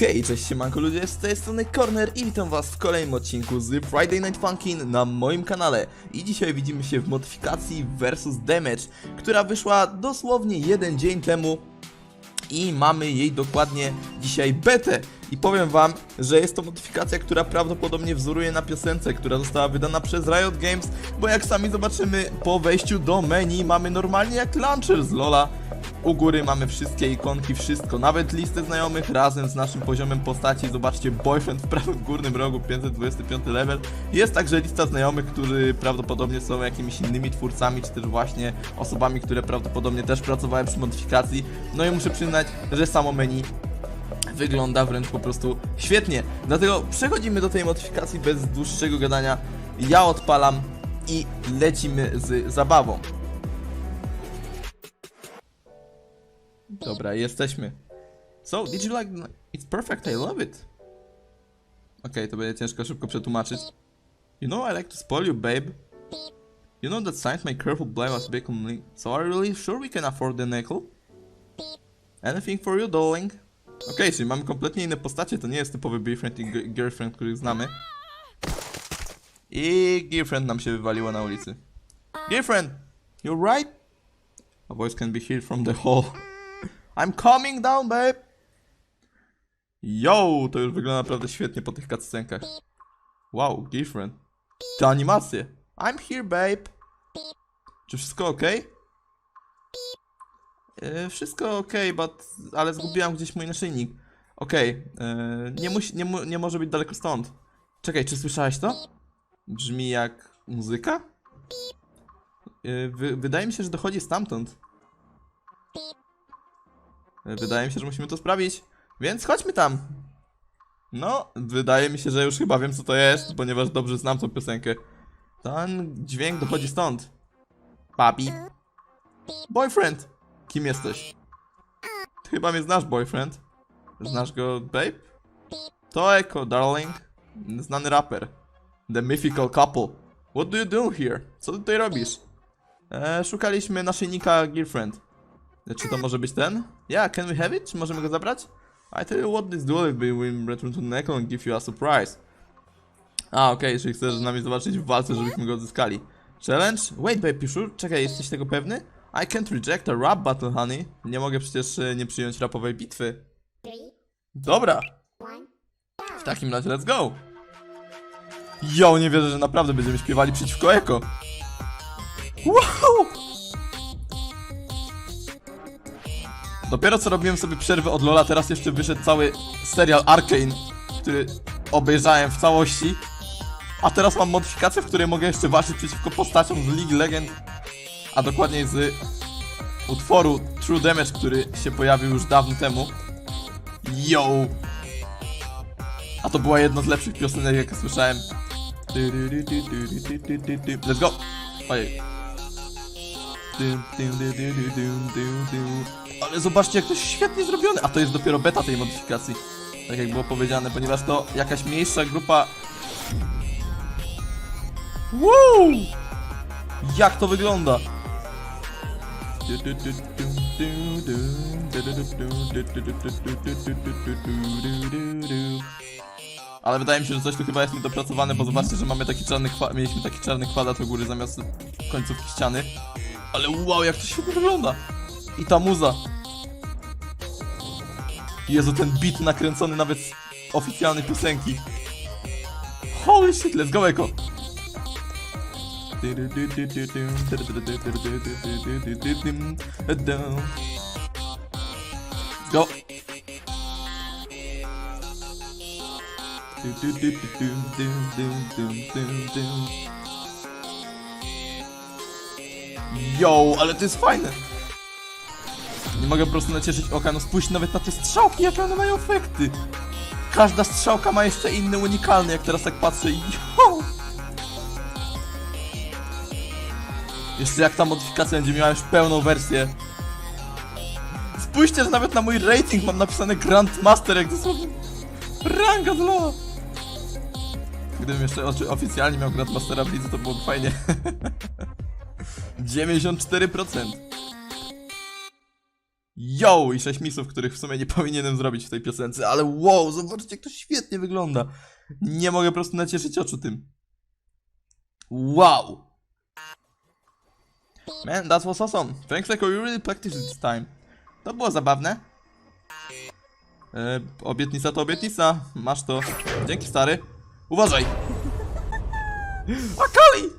Hej, cześć siemanko ludzie, z tej strony Corner i witam was w kolejnym odcinku z Friday Night Funkin' na moim kanale. I dzisiaj widzimy się w modyfikacji Versus Damage, która wyszła dosłownie jeden dzień temu i mamy jej dokładnie dzisiaj betę. I powiem wam, że jest to modyfikacja, która prawdopodobnie wzoruje na piosence, która została wydana przez Riot Games, bo jak sami zobaczymy po wejściu do menu mamy normalnie jak launcher z Lola. U góry mamy wszystkie ikonki, wszystko, nawet listę znajomych razem z naszym poziomem postaci. Zobaczcie, boyfriend w prawym górnym rogu, 525 level. Jest także lista znajomych, którzy prawdopodobnie są jakimiś innymi twórcami, czy też właśnie osobami, które prawdopodobnie też pracowały przy modyfikacji. No i muszę przyznać, że samo menu wygląda wręcz po prostu świetnie. Dlatego przechodzimy do tej modyfikacji bez dłuższego gadania. Ja odpalam i lecimy z zabawą. Dobra, jesteśmy. So, did you like... It's perfect, I love it. Okej, to będzie ciężko szybko przetłumaczyć. You know I like to spoil you, babe. You know that signs my careful blind was becoming... So are you really sure we can afford the nickel? Anything for you, darling? Okej, czyli mamy kompletnie inne postacie, to nie jest typowy boyfriend i gi- girlfriend, których znamy. I girlfriend nam się wywaliła na ulicy. Girlfriend, you right? A voice can be heard from the hall. I'm coming down, babe! Yo, to już wygląda naprawdę świetnie po tych cutscenkach. Wow, girlfriend. Te animacje. I'm here, babe. Czy wszystko ok? E, wszystko ok, but... ale zgubiłam gdzieś mój naszyjnik. Okej, e, nie, musi, nie, nie może być daleko stąd. Czekaj, czy słyszałeś to? Brzmi jak muzyka? E, wy, wydaje mi się, że dochodzi stamtąd. Wydaje mi się, że musimy to sprawić, więc chodźmy tam. No, wydaje mi się, że już chyba wiem co to jest, ponieważ dobrze znam tą piosenkę. Ten dźwięk dochodzi stąd. Papi. Boyfriend. Kim jesteś? Chyba mnie znasz, boyfriend. Znasz go, babe? To Eko, darling. Znany raper. The mythical couple. What do you do here? Co ty tutaj robisz? E, szukaliśmy naszyjnika girlfriend. Czy to może być ten? Yeah, can we have it? Czy możemy go zabrać? I tell you what this duel will be when return to Neko and give you a surprise. A, okej, jeżeli chcesz z nami zobaczyć w walce, żebyśmy go odzyskali. Challenge? Wait, babe, sure? Czekaj, jesteś tego pewny? I can't reject a rap battle, honey. Nie mogę przecież e, nie przyjąć rapowej bitwy. Dobra. W takim razie let's go. Jo, nie wierzę, że naprawdę będziemy śpiewali przeciwko Eko. Wow! Dopiero co robiłem sobie przerwę od Lola, teraz jeszcze wyszedł cały serial Arcane, który obejrzałem w całości. A teraz mam modyfikację, w której mogę jeszcze walczyć przeciwko postaciom z League Legend, a dokładniej z utworu True Damage, który się pojawił już dawno temu. Yo! A to była jedna z lepszych piosenek, jakie słyszałem. Let's go! Ojej. Ale zobaczcie, jak to jest świetnie zrobione. A to jest dopiero beta tej modyfikacji. Tak jak było powiedziane, ponieważ to jakaś mniejsza grupa. Wow! Jak to wygląda? Ale wydaje mi się, że coś tu chyba jest niedopracowane, bo zobaczcie, że mamy taki czarny mieliśmy taki czarny kwadrat u góry zamiast końcówki ściany. Ale wow, jak to świetnie wygląda! I ta muza. Jezu, ten beat nakręcony nawet z oficjalnej piosenki. Holy shit, let's go Eko! Go! Yo, ale to jest fajne! Nie mogę po prostu nacieszyć oka, no spójrz nawet na te strzałki, jakie one mają efekty! Każda strzałka ma jeszcze inny, unikalny, jak teraz tak patrzę i yo! Jeszcze jak ta modyfikacja będzie miała już pełną wersję. Spójrzcie, że nawet na mój rating mam napisane Grandmaster, jak dosłownie ranga LoL'a. Gdybym jeszcze oficjalnie miał Grandmastera w lidze, to byłoby fajnie. 94%. Yo! I 6 misów, których w sumie nie powinienem zrobić w tej piosence, ale wow, zobaczcie jak to świetnie wygląda. Nie mogę po prostu nacieszyć oczu tym. Wow! Man, that was awesome. Thanks like you really practiced this time. To było zabawne. E, obietnica to obietnica. Masz to. Dzięki stary. Uważaj! Akali!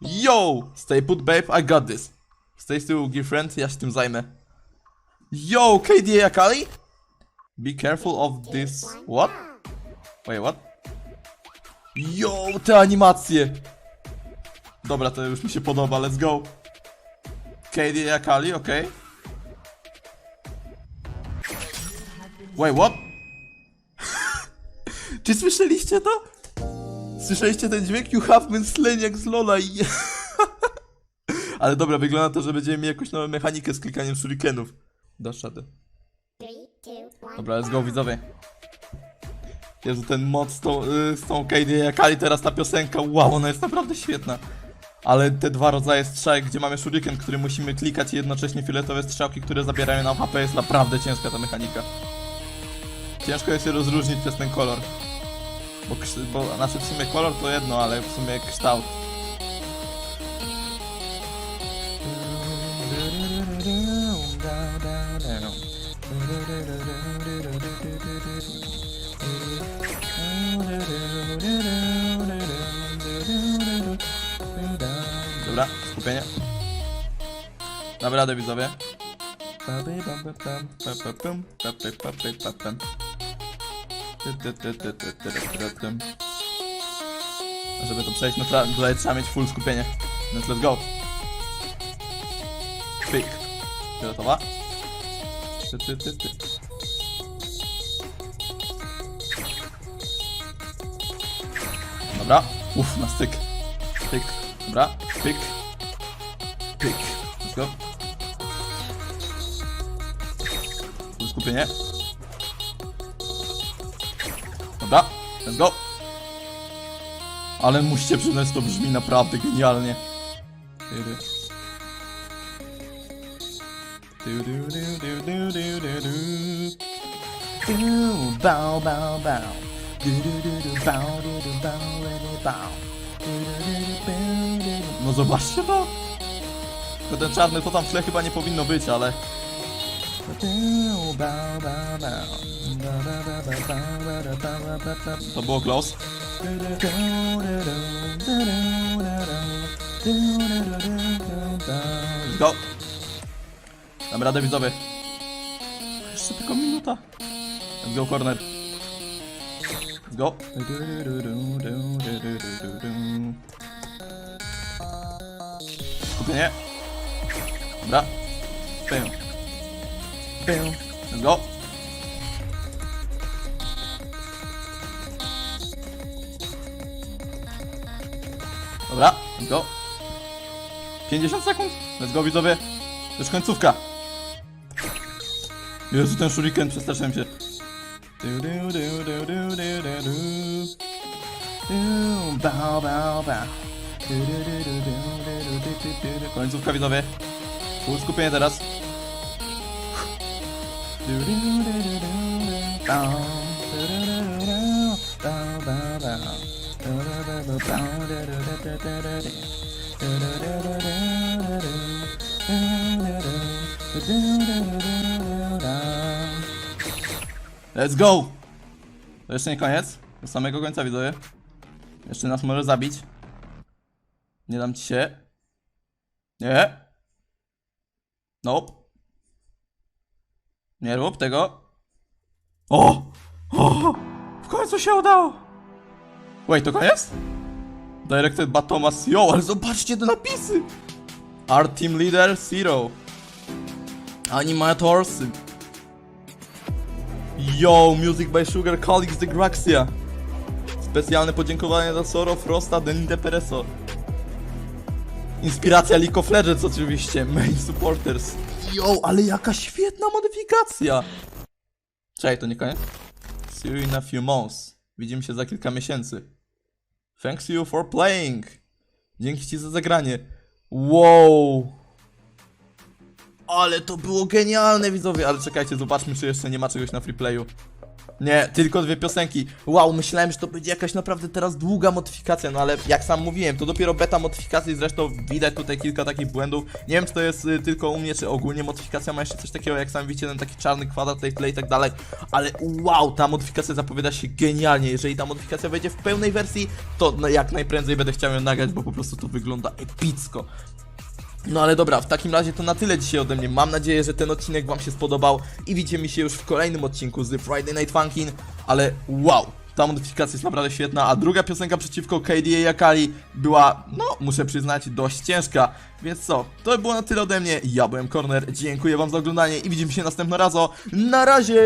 Yo! Stay put babe, I got this. Stay still, girlfriend, ja się tym zajmę. Yo, KDA Akali? Be careful of this... What? Wait, what? Yo, te animacje! Dobra, to już mi się podoba, let's go. KDA Akali, okej. Wait, what? Czy słyszeliście to? Słyszeliście ten dźwięk? You have been slain jak z Lola i... Ale dobra, wygląda to, że będziemy mieli jakąś nową mechanikę z klikaniem shurikenów. Dasz radę. Dobra, let's go widzowie. Jezu, ten mod z tą, y, z tą KD Akali, teraz ta piosenka, wow, ona jest naprawdę świetna. Ale te dwa rodzaje strzałek, gdzie mamy shuriken, który musimy klikać i jednocześnie fioletowe strzałki, które zabierają nam HP, jest naprawdę ciężka ta mechanika. Ciężko jest się rozróżnić przez ten kolor. Bo, bo znaczy w sumie kolor to jedno, ale w sumie kształt. Dobra, skupienie. Damy radę widzowie. A Żeby to przejść, no tutaj trzeba mieć full skupienie. Więc let's go. Pyk. Fioletowa. Ty, ty, ty, ty. Dobra. Uff, na styk. Pyk. Dobra. Pyk. Pyk. Let's go. Skupienie. Dobra. Let's go. Ale musicie przyznać, to brzmi naprawdę genialnie zobaczcie to! No ten czarny to tam w tle chyba nie powinno być, ale... To było close. Go! Dam radę widzowie. Jeszcze tylko minuta. Let's go corner. Go. Skupienie. Dobra. Pym. Pym. Let's go. Dobra, let's go. 50 sekund. Let's go widzowie. To już końcówka. Jezu, ten shuriken, przestraszyłem się. Du, du, du, du, du, du, du, du. Du, Bow, bow, bow. Końcówka widzowie. Pół skupienia teraz. Let's go! To jeszcze nie koniec. Do samego końca widzowie. Jeszcze nas może zabić. Nie dam ci się. Nie. Nope. Nie rób tego. O! O! W końcu się udało! Wait, to koniec? Directed by Thomas Yo, ale zobaczcie te napisy! Art Team Leader Zero. Animators. Yo, music by Sugar Colleagues de Graxia. Specjalne podziękowanie dla Soro, Frosta, Denide Pereso. Inspiracja League of Legends oczywiście, main supporters. Yo, ale jaka świetna modyfikacja! Czekaj, to nie koniec? See you in a few months. Widzimy się za kilka miesięcy. Thanks you for playing. Dzięki ci za zagranie. Wow. ale to było genialne widzowie, ale czekajcie, zobaczmy czy jeszcze nie ma czegoś na freeplayu. Nie, tylko dwie piosenki. Wow, myślałem, że to będzie jakaś naprawdę teraz długa modyfikacja, no ale jak sam mówiłem, to dopiero beta modyfikacji, zresztą widać tutaj kilka takich błędów. Nie wiem, czy to jest y, tylko u mnie, czy ogólnie modyfikacja ma jeszcze coś takiego, jak sam widzicie, ten taki czarny kwadrat, tutaj tle i tak dalej, ale wow, ta modyfikacja zapowiada się genialnie. Jeżeli ta modyfikacja wejdzie w pełnej wersji, to no, jak najprędzej będę chciał ją nagrać, bo po prostu to wygląda epicko. No ale dobra, w takim razie to na tyle dzisiaj ode mnie. Mam nadzieję, że ten odcinek Wam się spodobał i widzimy się już w kolejnym odcinku z Friday Night Funkin', ale wow! Ta modyfikacja jest naprawdę świetna, a druga piosenka przeciwko KDA Yakali była, no, muszę przyznać, dość ciężka. Więc co, to było na tyle ode mnie. Ja byłem Corner, dziękuję Wam za oglądanie i widzimy się następnym razem. Na razie!